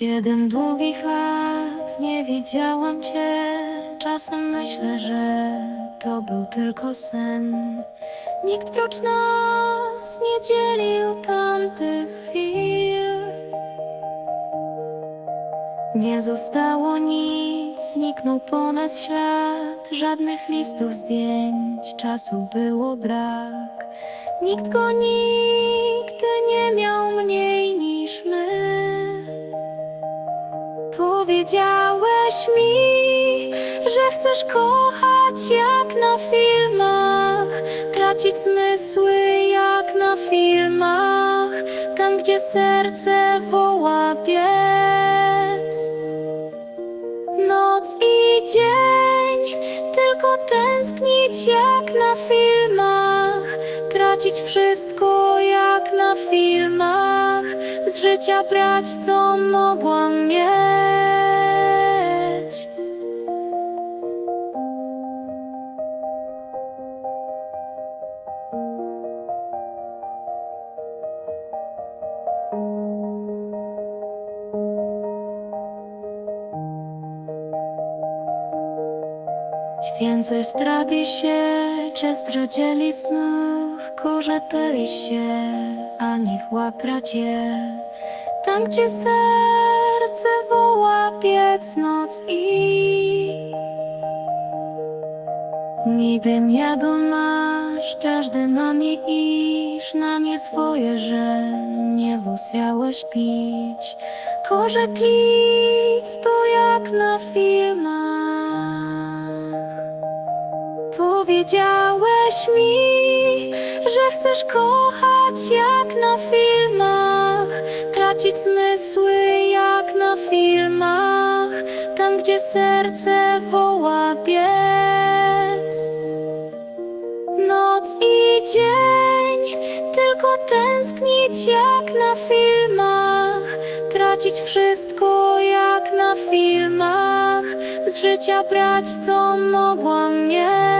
Siedem długich lat nie widziałam cię. Czasem myślę, że to był tylko sen. Nikt prócz nas nie dzielił tamtych chwil. Nie zostało nic, zniknął po nas ślad. Żadnych listów, zdjęć, czasu było brak. Nikt go nigdy nie miał Powiedziałeś mi, że chcesz kochać jak na filmach, tracić zmysły jak na filmach, tam gdzie serce woła biec. Noc i dzień, tylko tęsknić jak na filmach, tracić wszystko jak na filmach, z życia brać co mogłam mieć. Święce strabi się, czy zdradzieli snów, korzeteli się, a niech łapracie. Tam, gdzie serce woła piec noc i Niby miadą masz, każdy na mnie iż na mnie swoje, nie musiałeś pić. Korze plic to jak na filmach. Powiedziałeś mi, że chcesz kochać jak na filmach, tracić zmysły jak na filmach, tam gdzie serce woła biec. Noc i dzień, tylko jak na filmach, tracić wszystko jak na filmach, z życia brać co mogłam mieć.